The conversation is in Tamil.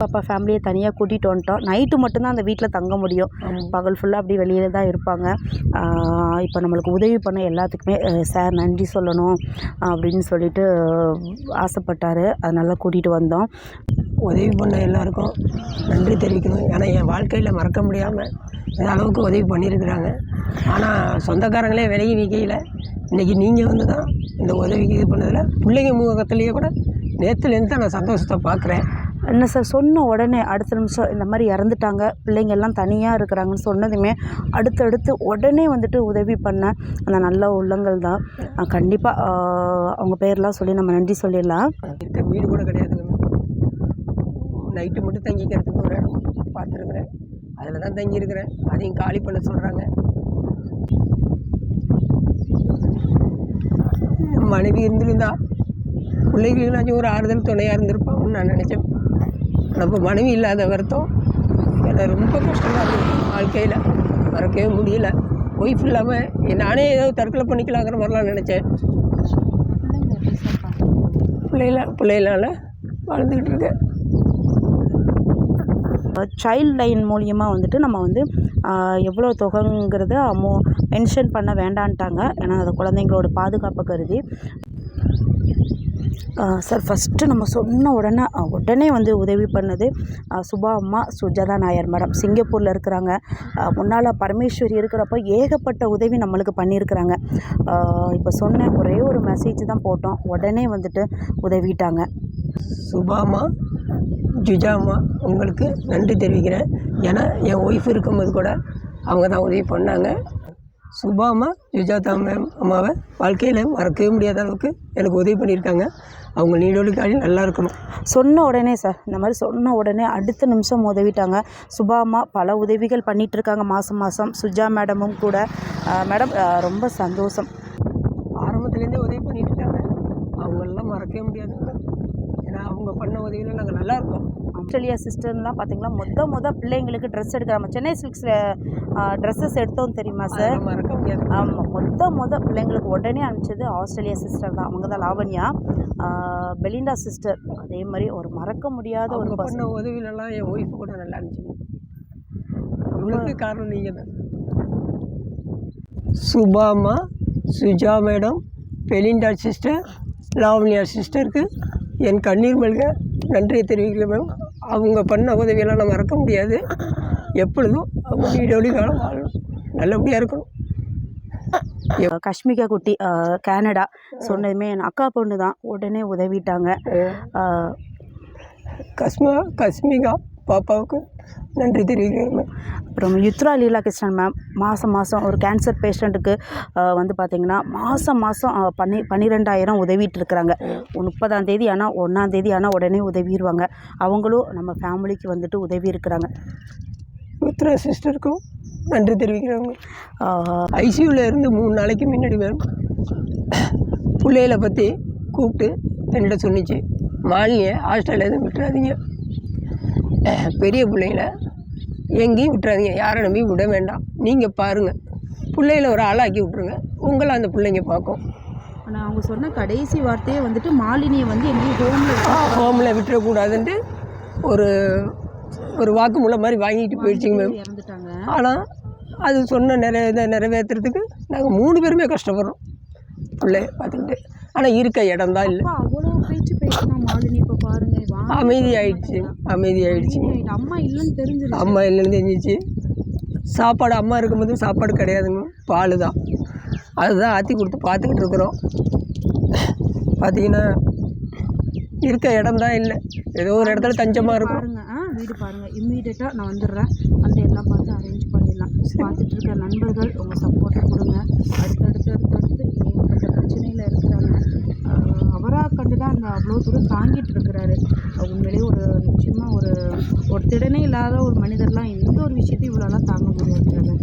பாப்பா ஃபேமிலியை தனியாக கூட்டிகிட்டு வந்துட்டோம். நைட்டு மட்டும்தான் அந்த வீட்டில் தங்க முடியும். பகல் ஃபுல்லாக அப்படி வெளியில் தான் இருப்பாங்க. இப்போ நம்மளுக்கு உதவி பண்ண எல்லாத்துக்குமே சார் நன்றி சொல்லணும் அப்படின்னு சொல்லிட்டு ஆசைப்பட்டார். அதனால கூட்டிகிட்டு வந்தோம். உதவி பண்ண எல்லாருக்கும் நன்றி தெரிவிக்கணும். ஏன்னா என் வாழ்க்கையில் மறக்க முடியாமல் இந்த அளவுக்கு உதவி பண்ணியிருக்கிறாங்க. ஆனால் சொந்தக்காரங்களே விலகி நிற்கையில் இன்றைக்கி நீங்கள் வந்து தான் இந்த உதவிக்கு இது பண்ணதில் பிள்ளைங்க முகத்துலேயே கூட நேற்றுலேருந்து தான் நான் சந்தோஷத்தை பார்க்குறேன் என்ன சார் சொன்ன உடனே அடுத்த நிமிஷம் இந்த மாதிரி இறந்துட்டாங்க பிள்ளைங்க எல்லாம் தனியாக இருக்கிறாங்கன்னு சொன்னதுமே அடுத்தடுத்து உடனே வந்துட்டு உதவி பண்ண அந்த நல்ல உள்ளங்கள் தான். கண்டிப்பாக அவங்க பேர்லாம் சொல்லி நம்ம நன்றி சொல்லிடலாம். இருக்க வீடு கூட கிடையாதுங்க. நைட்டு மட்டும் தங்கிக்கிறதுக்கு ஒரு இடம் பார்த்துருக்குறேன். அதில் தான் தங்கியிருக்கிறேன். அதையும் காலி பண்ண சொல்கிறாங்க மனைவி இருந்திருந்தா பிள்ளைகளுக்கு ஒரு ஆறுதல் துணையாக இருந்திருப்பாங்கன்னு நான் நினச்சேன். நம்ம மனைவி இல்லாத வருத்தம். எனக்கு ரொம்ப கஷ்டமாக இருக்குது வாழ்க்கையில். மறக்கவே முடியல. ஒய்ஃப் இல்லாமல் நானே ஏதோ தற்கொலை பண்ணிக்கலாங்கிற மாதிரிலாம் நினச்சேன். பிள்ளைகள பிள்ளைகளால் வாழ்ந்துக்கிட்டு இருக்கேன். சைல்ட் லைன் மூலியமாக வந்துட்டு நம்ம வந்து எவ்வளோ தொகைங்கிறத அமௌ மென்ஷன் பண்ண வேண்டான்ட்டாங்க. ஏன்னா அது குழந்தைங்களோட பாதுகாப்பு கருதி. சார் ஃபஸ்ட்டு நம்ம சொன்ன உடனே உடனே வந்து உதவி பண்ணது சுபா அம்மா சுஜாதா நாயர் மேடம். சிங்கப்பூரில் இருக்கிறாங்க. முன்னால் பரமேஸ்வரி இருக்கிறப்போ ஏகப்பட்ட உதவி நம்மளுக்கு பண்ணியிருக்கிறாங்க. இப்போ சொன்ன ஒரே ஒரு மெசேஜ் தான் போட்டோம். உடனே வந்துட்டு உதவிட்டாங்க. சுபாமா ஜுஜாமா உங்களுக்கு நன்றி தெரிவிக்கிறேன். ஏன்னா என் ஒய்ஃப் இருக்கும்போது கூட அவங்க தான் உதவி பண்ணாங்க. சுபாமா ஜுஜாதா மேம் அம்மாவை வாழ்க்கையில் மறக்கவே முடியாத அளவுக்கு எனக்கு உதவி பண்ணியிருக்காங்க. அவங்க காலி நல்லா இருக்கணும். சொன்ன உடனே சார் இந்த மாதிரி சொன்ன உடனே அடுத்த நிமிஷம் உதவிட்டாங்க. சுபாமா பல உதவிகள் பண்ணிட்டு இருக்காங்க மாதம் மாதம் சுஜா மேடமும் கூட. மேடம் ரொம்ப சந்தோஷம். ஆரம்பத்துலேருந்தே உதவி பண்ணிட்டு இருக்காங்க அவங்களெல்லாம் மறக்கவே முடியாதுங்க ஏன்னா அவங்க பண்ண உதவியில் நாங்கள் நல்லா இருக்கோம் ஆஸ்திரேலியா சிஸ்டர்லாம் பார்த்தீங்களா மொத மொத பிள்ளைங்களுக்கு ட்ரெஸ் எடுக்க நம்ம சென்னை சில்க்ஸில் ட்ரெஸ்ஸஸ் எடுத்தோம் தெரியுமா சார் மறக்க முடியாது. ஆமாம் மொத்த மொத பிள்ளைங்களுக்கு உடனே அனுப்பிச்சது ஆஸ்திரேலியா சிஸ்டர் தான். அவங்க தான் லாவண்யா. பெலிண்டா சிஸ்டர் அதே மாதிரி ஒரு மறக்க முடியாத ஒரு பண்ண உதவியிலலாம் என் ஒய்ஃப் கூட நல்லா இருந்துச்சு. இவ்வளோக்கு காரணம் நீங்கள் தான். Subama Suja madam Belinda sister Lavanya சிஸ்டருக்கு என் கண்ணீர் மல்க நன்றியை தெரிவிக்கிறேன் மேம். அவங்க பண்ண உதவியெல்லாம் நான் மறக்க முடியாது. எப்பொழுதும் அவங்க நீடொழி காலம் வாழணும் நல்லபடியாக இருக்கணும். கஷ்மிகா குட்டி கனடா சொன்னதுமே என் அக்கா பொண்ணு தான் உடனே உதவிட்டாங்க. கஸ்மா கஸ்மிகா பாப்பாவுக்கு நன்றி தெரிவிக்கிறேன் அப்புறம் யுத்ரா லீலா கிருஷ்ணன் மேம் மாதம் மாதம் ஒரு கேன்சர் பேஷண்ட்டுக்கு வந்து பார்த்திங்கன்னா மாதம் மாதம் பன்னி பன்னிரெண்டாயிரம் உதவிட்டு இருக்கிறாங்க முப்பதாம் தேதி ஆனால் ஒன்றாம் தேதி ஆனால் உடனே உதவிடுவாங்க அவங்களும் நம்ம ஃபேமிலிக்கு வந்துட்டு உதவி இருக்கிறாங்க உத்ரா சிஸ்டருக்கும் நன்றி தெரிவிக்கிறேன் ஆஹ் ஐசியூவில் இருந்து மூணு நாளைக்கு முன்னாடி மேம் பிள்ளைகளை பற்றி கூப்பிட்டு என்னிட்ட சொன்னிச்சு. மாலினியை ஹாஸ்டலில் எதுவும் விட்டுறாதீங்க. பெரிய பிள்ளைங்கள எங்கேயும் விட்டுறாதீங்க. யாரை நம்பி விட வேண்டாம். நீங்கள் பாருங்கள் பிள்ளைகளை ஒரு ஆளாக்கி விட்ருங்க உங்களை அந்த பிள்ளைங்க பார்க்கும். ஆனால் அவங்க சொன்ன கடைசி வார்த்தையே வந்துட்டு மாலினியை வந்து எங்கேயும் ஹோமில் ஹோமில் விட்டுறக்கூடாதுன்ட்டு ஒரு ஒரு வாக்குமூலம் மாதிரி வாங்கிட்டு போயிடுச்சிங்க மேம். ஆனால் அது சொன்ன நிறை இதை நிறைவேற்றுறதுக்கு நாங்கள் மூணு பேருமே கஷ்டப்படுறோம். பிள்ளைய பார்த்துக்கிட்டு. ஆனால் இருக்க இடம் தான் இல்லை. மாலினி இப்போ பாருங்க அமைதி ஆயிடுச்சு அமைதி ஆயிடுச்சு. அம்மா இல்லைன்னு தெரிஞ்சிருச்சு. அம்மா இல்லைன்னு தெரிஞ்சிச்சு. சாப்பாடு அம்மா இருக்கும்போது சாப்பாடு கிடையாதுங்க பால் தான் அதுதான் ஆற்றி கொடுத்து பார்த்துக்கிட்டு இருக்கிறோம். பார்த்தீங்கன்னா இருக்க இடம் தான் இல்லை. ஏதோ ஒரு இடத்துல தஞ்சமாக இருக்கும். வீடு பாருங்க. இம்மீடியட்டாக நான் வந்துடுறேன். வந்து எல்லாம் பார்த்து அரேஞ்ச் பண்ணிடலாம். பார்த்துட்டு இருக்க நண்பர்கள் உங்கள் சப்போர்ட்டை கொடுங்க அடுத்தடுத்து அடுத்தடுத்து ஏகப்பட்ட பிரச்சனையில் இருக்கிறாங்க அவராக கண்டு தான் அந்த அவ்வளோ தூரம் தாங்கிட்டு இருக்கிறாரு. உண்மையிலேயே ஒரு நிச்சயமாக ஒரு ஒரு திறனே இல்லாத ஒரு மனிதர்லாம் எந்த ஒரு விஷயத்தையும் இவ்வளோலாம் தாங்க முடியும்